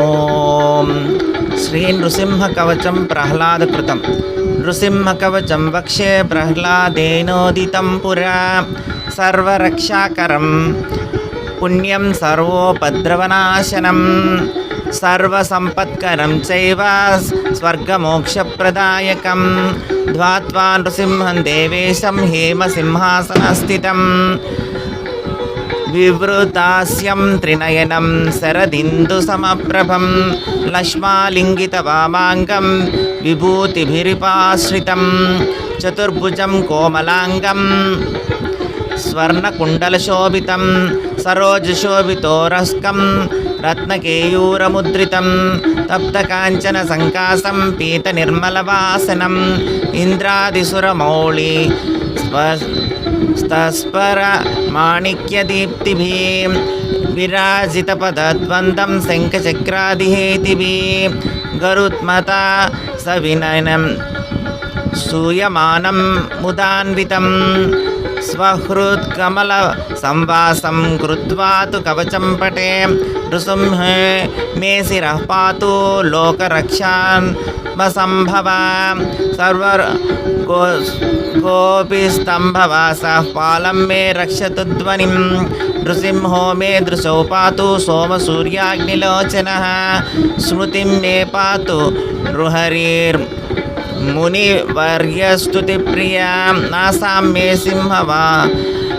ఓం. శ్రీ నృసింహకవచం ప్రహ్లాదకృతం. నృసింహకవచం వక్షే ప్రహ్లాదేనోదితం పురా. సర్వరక్షాకరం. పుణ్యం సర్వోపద్రవనాశనం. సర్వసంపత్కరం చైవ స్వర్గమోక్షప్రదాయకం. ధ్వాత్వా నృసింహం దేవేశం హేమసింహాసనస్థితం వివృతాస్యం త్రినయనం శరదిందు సమప్రభం లక్ష్మాలింగిత వామాంగం విభూతిభిరిపాశ్రితం చతుర్భుజం కోమలాంగం స్వర్ణకుండలశోభితం సరోజశోభితోరస్కం రత్నకేయూరముద్రితం తప్తకాంచన సంకాసం పీత నిర్మలవాసనం ఇంద్రాదిసురమౌళి స్వ स्तस्पर माणिक्यदीप्तिभिः विराजितपदद्वन्द्वं शङ्खचक्रादिहेतिभिः गरुत्मता सविनयनं सूयमानं मुदान्वितं स्वहृत्कमलसंवासं कृत्वा तु कवचं पटे नृसिंहे मे शिरः पातु लोकरक्षान् सम्भव सर्व गो कोऽपि स्तम्भवासः पालं मे रक्षतु ध्वनिं नृसिंहो मे दृशौ पातु सोमसूर्याग्निलोचनः स्मृतिं मे पातु नृहरिर्मुनिवर्यस्तुतिप्रिया नासां मे सिंहवा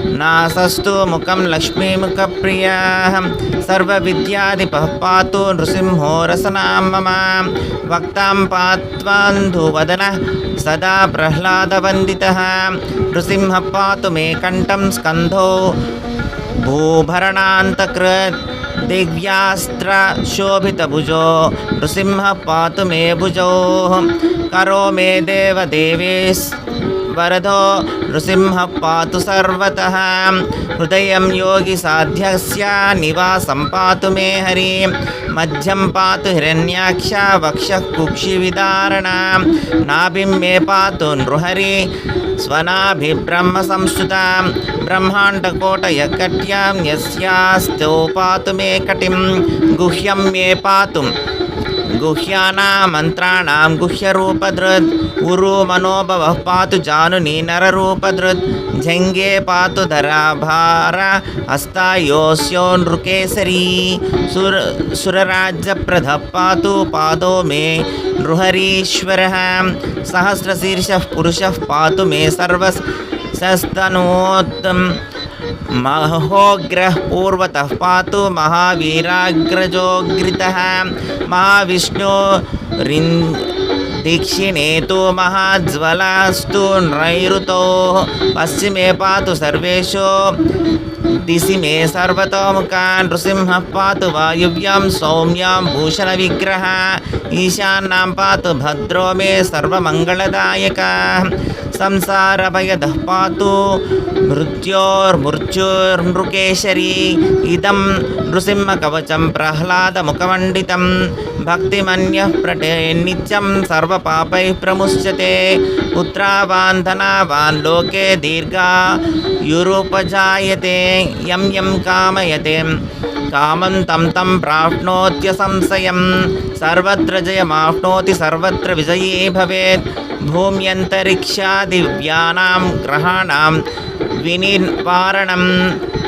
नासस्तु मुखं लक्ष्मीमुखप्रियाः सर्वविद्यादिपः पातु नृसिंहो रसनां मम। वक्तां पात्वान्धुवदनः सदा प्रह्लादवन्दितः। नृसिंहः पातु मे कण्ठं स्कन्धो भूभरणान्तकृत् दिव्यास्त्रशोभितभुजो नृसिंहः पातु मे भुजौ। करो मे देवदेवेश वरदो नृसिंहः पातु सर्वतः हृदयं योगिसाध्यस्य निवासं पातु मे हरि मध्यं पातु हिरण्याक्ष वक्षः कुक्षिविदारणा नाभिं मे पातु नृहरि स्वनाभिब्रह्मसंस्तुता ब्रह्माण्डकोटयकट्यां यस्यास्तौ पातु मे कटिं गुह्यं मे पातु गुह्यानां मन्त्राणां गुह्यरूपधृत् उरु मनोभवः पातु जानुनि नररूपधृत् जङ्गे पातु धराभार हस्तायोऽस्यो नृकेसरी। सुर सुरराज्यप्रधः पातु पादो मे नृहरीश्वरः। सहस्रशीर्षः पुरुषः पातु मे सर्वसस्तनोत्तम् మహోగ్రహ పూర్వత పాతు మహావీరాగ్రజోగ్రిత మహావిష్ణు రిన్ దీక్షిణేతు మహాజ్వలాస్తు నైరుతో పశ్చిమే పాతు సర్వేషు దిశి మే సర్వతోముఖాన్ నృసింహ పాతు వాయువ్యం సౌమ్యాం భూషణ విగ్రహ ఈశాన్నాం పాతు భద్రో మే సర్వమంగళదాయక సంసారభయదః పాతు మృత్యోర్మృత్యుర్మృకేశరీ ఇదం నృసింహకవచం ప్రహ్లాదముఖమండితం భక్తిమన్యః ప్రటే నిత్యం సర్వపాపై ప్రముచ్యతే పుత్రావాన్ ధనావాన్ లోకే దీర్ఘాయురుపజాయతే యం యం కామయతే కామం తం తం ప్రాప్నోత్య సంశయం సర్వత్ర జయమాప్నోతి సర్వత్ర విజయీ భవేత్ భూమ్యంతరిక్షాదివ్యానాం గ్రహాణం వినిర్పారణం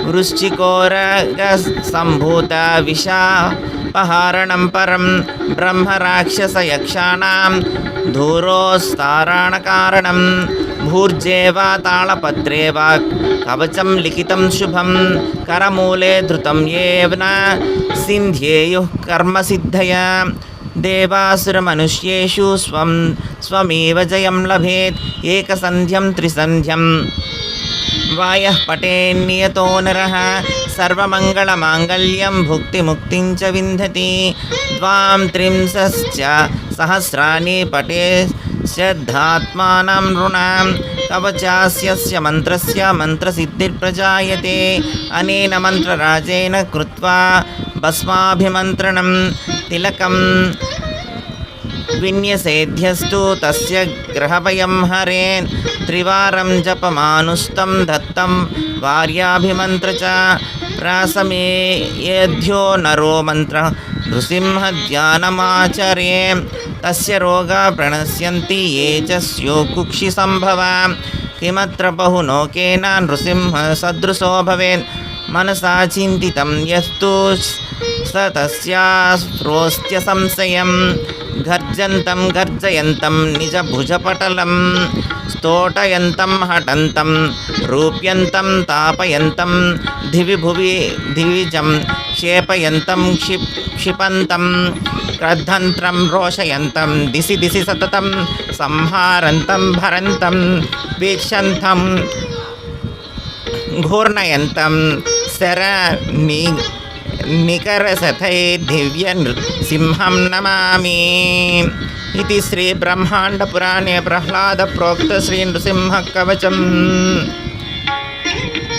వృశ్చికోరగసంభూత విషాపహారణం పరం బ్రహ్మరాక్షసయక్షాణం ధూరోస్తారాణకారణం భూర్జేవా తాళపత్రేవా కవచం లిఖితం శుభం కరమూలే ధృతం ఏవ్న సింధ్యేయు కర్మసిద్ధయ దేవాసురమనుష్యేషు స్వం స్వమేవ జయం లభేత్ ఏకసంధ్యం త్రిసంధ్యం వాయ పటేన్నియతో నర సర్వమంగళమాంగళ్యం భుక్తిముక్తిం చ వింధతి ద్వాం త్రింశ్చ సహస్రాన్ని పటే శ్రద్ధాత్మానం నృణాం కవచాస్య మంత్రస్య మంత్రసిద్ధిర్ప్రజాయతే అనేన మంత్రరాజేన కృత్వా భస్మాభిమంత్రణం तिलकं विन्यसेध्यस्तु तस्य ग्रहभयं हरेन्। त्रिवारं जपमानुस्तं दत्तं वार्याभिमन्त्र च प्रासमेयेद्यो नरो मन्त्रः नृसिंहध्यानमाचरे तस्य रोगा प्रणश्यन्ति ये च स्यो कुक्षिसम्भवा किमत्र बहुनोकेन नृसिंहसदृशो भवेत् मनसा चिन्तितं यस्तु स तस्यास्त्रोऽस्त्य संशयं गर्जन्तं गर्जयन्तं निजभुजपटलं स्तोटयन्तं हटन्तं रूप्यन्तं तापयन्तं दिवि भुवि दिविजं क्षेपयन्तं क्षिप् क्षिपन्तं क्रद्धन्त्रं रोषयन्तं दिशि दिशि सततं संहारन्तं भरन्तं वीक्षन्तं घूर्णयन्तं నికరసథై దివ్య సింహం నమామి ఇది శ్రీ బ్రహ్మాండ పురాణే ప్రహ్లాద ప్రోక్త శ్రీ నృసింహ కవచం